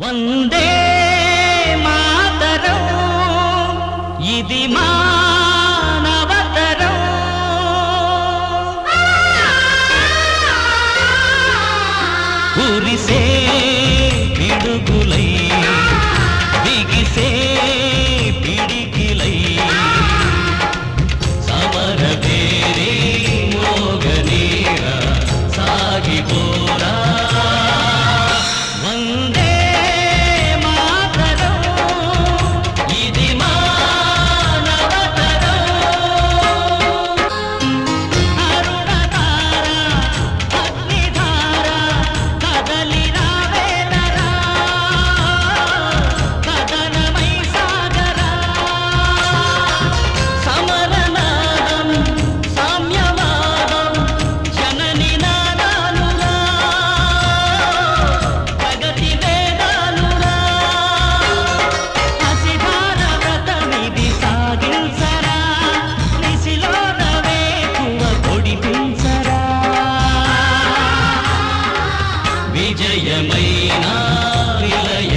వందే మాతరం. ఇది మానవతరం. కురిసే పిడుగులై బిగిసే పిడికిలై. సమర వేరే మోగనీర సాగిపోరా இளைய மைனா இளைய